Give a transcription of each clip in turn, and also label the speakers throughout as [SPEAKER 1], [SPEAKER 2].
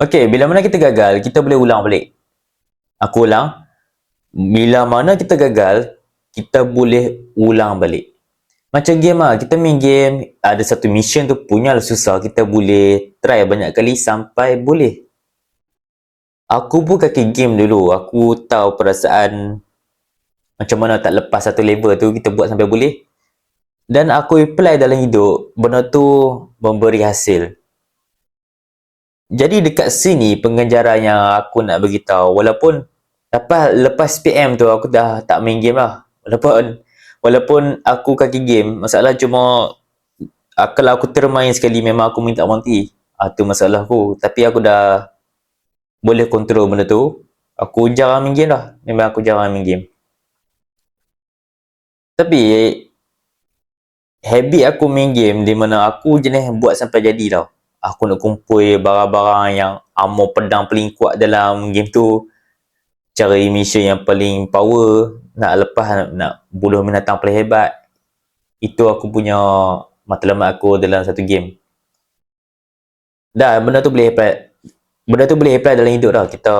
[SPEAKER 1] Okey, bila mana kita gagal, kita boleh ulang balik. Aku ulang. Bila mana kita gagal, kita boleh ulang balik. Macam game lah, kita main game, ada satu mission tu punya lah susah, kita boleh try banyak kali sampai boleh. Aku pun kaki game dulu, aku tahu perasaan macam mana tak lepas satu level tu kita buat sampai boleh. Dan aku apply dalam hidup, benda tu memberi hasil. Jadi dekat sini pengejaran yang aku nak beritahu walaupun lepas lepas PM tu aku dah tak main game lah. Walaupun walaupun aku kaki game, masalah cuma uh, kalau aku termain sekali memang aku minta monty. Ah tu masalah aku. Tapi aku dah boleh kontrol benda tu. Aku jarang main game dah. Memang aku jarang main game. Tapi habit aku main game di mana aku jenis buat sampai jadi tau aku nak kumpul barang-barang yang armor pedang paling kuat dalam game tu. Cara mission yang paling power. Nak lepas nak, nak buluh binatang paling hebat. Itu aku punya matlamat aku dalam satu game. Dah benda tu boleh apply benda tu boleh apply dalam hidup dah. Kita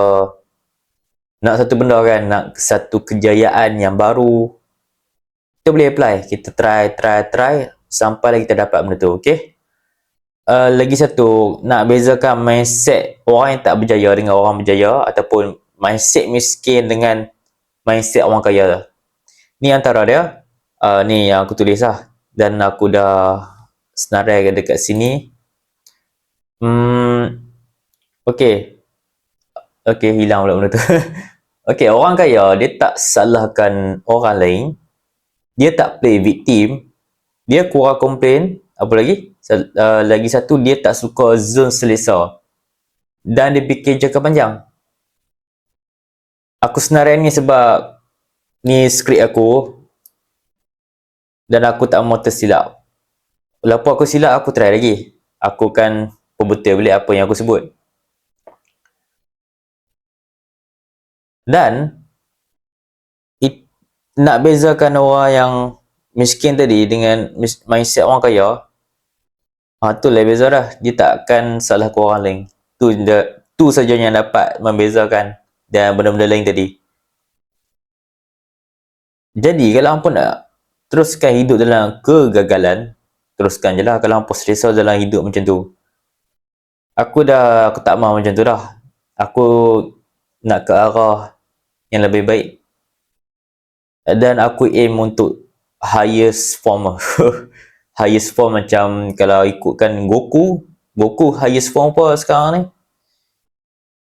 [SPEAKER 1] nak satu benda kan nak satu kejayaan yang baru kita boleh apply. Kita try try try sampai kita dapat benda tu okay uh, lagi satu nak bezakan mindset orang yang tak berjaya dengan orang berjaya ataupun mindset miskin dengan mindset orang kaya. Ni antara dia. Uh, ni yang aku tulis lah. Dan aku dah senarai dekat sini. Hmm okey. Okey hilang pula benda tu. Okey orang kaya dia tak salahkan orang lain. Dia tak play victim. Dia kurang komplain. Apa lagi uh, lagi satu dia tak suka zone selesa. Dan dia fikir jangka panjang. Aku senarai ni sebab ni skrip aku. Dan aku tak mau tersilap. Walaupun aku silap aku try lagi. Aku kan perbetul balik apa yang aku sebut. Dan it, nak bezakan orang yang miskin tadi dengan mindset orang kaya Ha, tu lah beza dah. Dia tak akan salah ke orang lain. Tu, dia, tu saja yang dapat membezakan dan benda-benda lain tadi. Jadi, kalau hampa nak teruskan hidup dalam kegagalan, teruskan je lah kalau hampa selesa dalam hidup macam tu. Aku dah, aku tak mahu macam tu dah. Aku nak ke arah yang lebih baik. Dan aku aim untuk highest form. highest form macam kalau ikutkan Goku Goku highest form apa sekarang ni?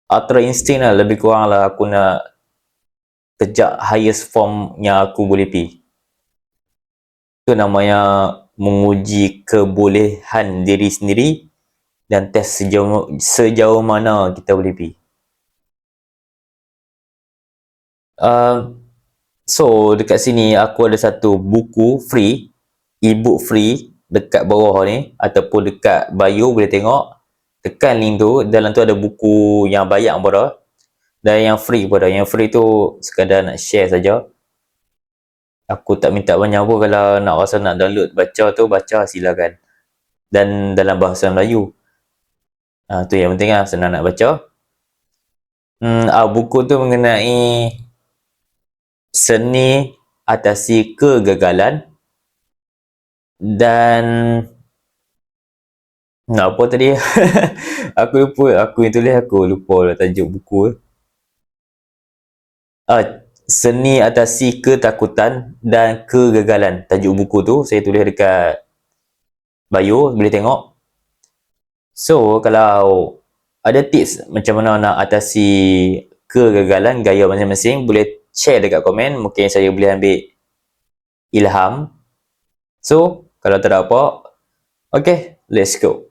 [SPEAKER 1] Ultra Instinct lah lebih kurang lah aku nak kejap highest form yang aku boleh pi itu namanya menguji kebolehan diri sendiri dan test sejauh, sejauh mana kita boleh pi uh, so dekat sini aku ada satu buku free ebook free dekat bawah ni ataupun dekat bio boleh tengok. Tekan link tu dalam tu ada buku yang bayar kepada dan yang free kepada yang free tu sekadar nak share saja. Aku tak minta banyak pun kalau nak rasa nak download baca tu baca silakan. Dan dalam bahasa Melayu. Ha, tu yang penting lah senang nak baca. Hmm, ah, buku tu mengenai seni atasi kegagalan dan nak apa tadi? Aku lupa aku yang tulis aku lupa lah tajuk buku. Ah, seni atasi ketakutan dan kegagalan. Tajuk buku tu saya tulis dekat bio boleh tengok. So kalau ada tips macam mana nak atasi kegagalan gaya masing-masing boleh share dekat komen. Mungkin saya boleh ambil ilham. So kalau tak ada apa, okay, let's go.